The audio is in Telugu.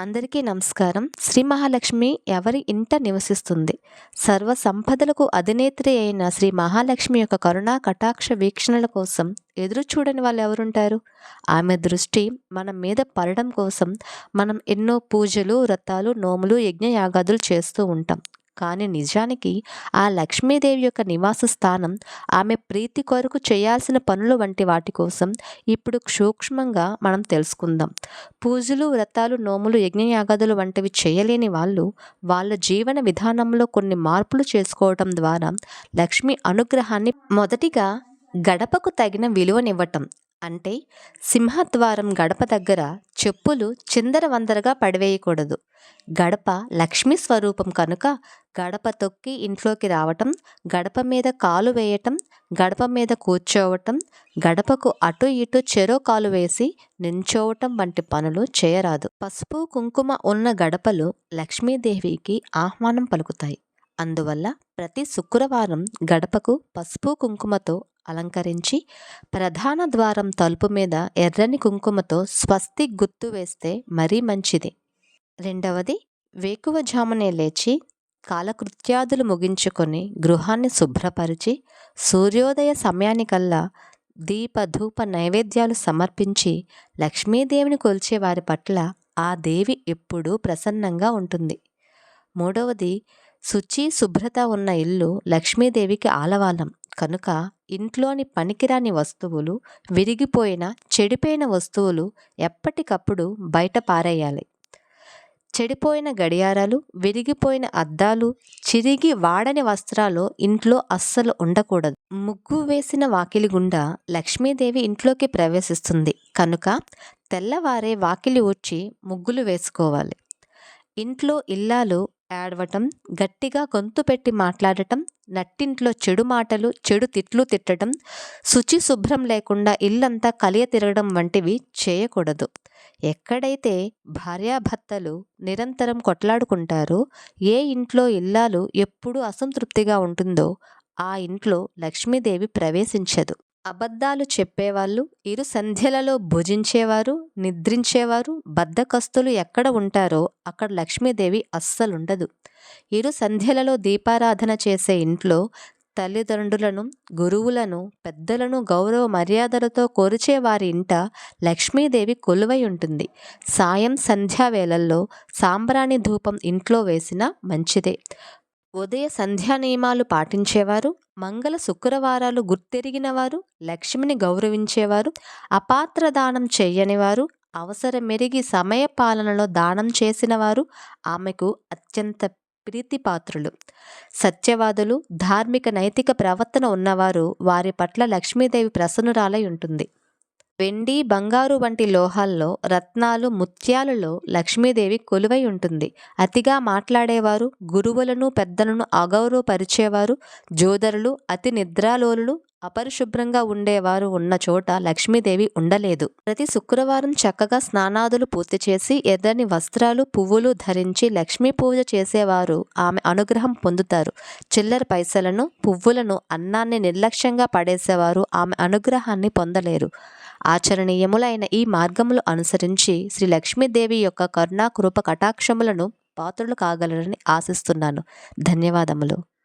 అందరికీ నమస్కారం. శ్రీ మహాలక్ష్మి ఎవరి ఇంట నివసిస్తుంది? సర్వ సంపదలకు అధినేత్రి అయిన శ్రీ మహాలక్ష్మి యొక్క కరుణా కటాక్ష వీక్షణల కోసం ఎదురు చూడని వాళ్ళు ఎవరుంటారు? ఆమె దృష్టి మన మీద పడడం కోసం మనం ఎన్నో పూజలు వ్రతాలు నోములు యజ్ఞయాగాదులు చేస్తూ ఉంటాం. కానీ నిజానికి ఆ లక్ష్మీదేవి యొక్క నివాస స్థానం ఆమె ప్రీతి కొరకు చేయాల్సిన పనులు వంటి వాటి కోసం ఇప్పుడు సూక్ష్మంగా మనం తెలుసుకుందాం. పూజలు వ్రతాలు నోములు యజ్ఞయాగాదులు వంటివి చేయలేని వాళ్ళు వాళ్ళ జీవన విధానంలో కొన్ని మార్పులు చేసుకోవటం ద్వారా లక్ష్మి అనుగ్రహాన్ని మొదటిగా గడపకు తగిన విలువనివ్వటం అంటే సింహద్వారం గడప దగ్గర చెప్పులు చిందరవందరగా పడివేయకూడదు. గడప లక్ష్మీ స్వరూపం కనుక గడప తొక్కి ఇంట్లోకి రావటం గడప మీద కాలు వేయటం గడప మీద కూర్చోవటం గడపకు అటు ఇటు చెరో కాలు వేసి నించోవటం వంటి పనులు చేయరాదు. పసుపు కుంకుమ ఉన్న గడపలు లక్ష్మీదేవికి ఆహ్వానం పలుకుతాయి. అందువల్ల ప్రతి శుక్రవారం గడపకు పసుపు కుంకుమతో అలంకరించి ప్రధాన ద్వారం తలుపు మీద ఎర్రని కుంకుమతో స్వస్తి గుర్తు వేస్తే మరీ మంచిది. రెండవది వేకువజామునే లేచి కాలకృత్యాదులు ముగించుకొని గృహాన్ని శుభ్రపరిచి సూర్యోదయ సమయానికల్లా దీపధూప నైవేద్యాలు సమర్పించి లక్ష్మీదేవిని కొలిచే వారి పట్ల ఆ దేవి ఎప్పుడూ ప్రసన్నంగా ఉంటుంది. మూడవది శుచి శుభ్రత ఉన్న ఇల్లు లక్ష్మీదేవికి ఆలవాలం. కనుక ఇంట్లోని పనికిరాని వస్తువులు విరిగిపోయిన చెడిపోయిన వస్తువులు ఎప్పటికప్పుడు బయట పారేయాలి. చెడిపోయిన గడియారాలు విరిగిపోయిన అద్దాలు చిరిగి వాడని వస్త్రాలు ఇంట్లో అస్సలు ఉండకూడదు. ముగ్గు వేసిన వాకిలి గుండా లక్ష్మీదేవి ఇంట్లోకి ప్రవేశిస్తుంది. కనుక తెల్లవారే వాకిలి ఊడ్చి ముగ్గులు వేసుకోవాలి. ఇంట్లో ఇల్లాలు ఏడవటం గట్టిగా గొంతు పెట్టి మాట్లాడటం నట్టింట్లో చెడు మాటలు చెడు తిట్లు తిట్టడం శుచి శుభ్రం లేకుండా ఇల్లంతా కలియ తిరగడం వంటివి చేయకూడదు. ఎక్కడైతే భార్యాభర్తలు నిరంతరం కొట్లాడుకుంటారో ఏ ఇంట్లో ఇల్లాలు ఎప్పుడూ అసంతృప్తిగా ఉంటుందో ఆ ఇంట్లో లక్ష్మీదేవి ప్రవేశించదు. అబద్ధాలు చెప్పేవాళ్ళు ఇరు సంధ్యలలో భుజించేవారు నిద్రించేవారు బద్ధకస్తులు ఎక్కడ ఉంటారో అక్కడ లక్ష్మీదేవి అస్సలుండదు. ఇరు సంధ్యలలో దీపారాధన చేసే ఇంట్లో తల్లిదండ్రులను గురువులను పెద్దలను గౌరవ మర్యాదలతో కోరిచే వారి ఇంట లక్ష్మీదేవి కొలువై ఉంటుంది. సాయం సంధ్యా వేళల్లో సాంబ్రాణి ధూపం ఇంట్లో వేసినా మంచిదే. ఉదయ సంధ్యా నియమాలు పాటించేవారు మంగళ శుక్రవారాలు గుర్తెరిగిన వారు లక్ష్మిని గౌరవించేవారు అపాత్ర దానం చేయనివారు అవసరం మెరిగి సమయ పాలనలో దానం చేసినవారు ఆమెకు అత్యంత ప్రీతిపాత్రులు. సత్యవాదులు ధార్మిక నైతిక ప్రవర్తన ఉన్నవారు వారి పట్ల లక్ష్మీదేవి ప్రసన్నురాలై ఉంటుంది. వెండి బంగారు వంటి లోహాల్లో రత్నాలు ముత్యాలలో లక్ష్మీదేవి కొలువై ఉంటుంది. అతిగా మాట్లాడేవారు గురువులను పెద్దలను అగౌరవపరిచేవారు జోదరులు అతి నిద్రాలోలు అపరిశుభ్రంగా ఉండేవారు ఉన్న చోట లక్ష్మీదేవి ఉండలేదు. ప్రతి శుక్రవారం చక్కగా స్నానాదులు పూర్తి చేసి ఎర్రని వస్త్రాలు పువ్వులు ధరించి లక్ష్మీ పూజ చేసేవారు ఆమె అనుగ్రహం పొందుతారు. చిల్లర పైసలను పువ్వులను అన్నాన్ని నిర్లక్ష్యంగా పడేసేవారు ఆమె అనుగ్రహాన్ని పొందలేరు. ఆచరణీయములైన ఈ మార్గములు అనుసరించి శ్రీ లక్ష్మీదేవి యొక్క కరుణా కృప కటాక్షములను పాత్రలు కాగలరని ఆశిస్తున్నాను. ధన్యవాదములు.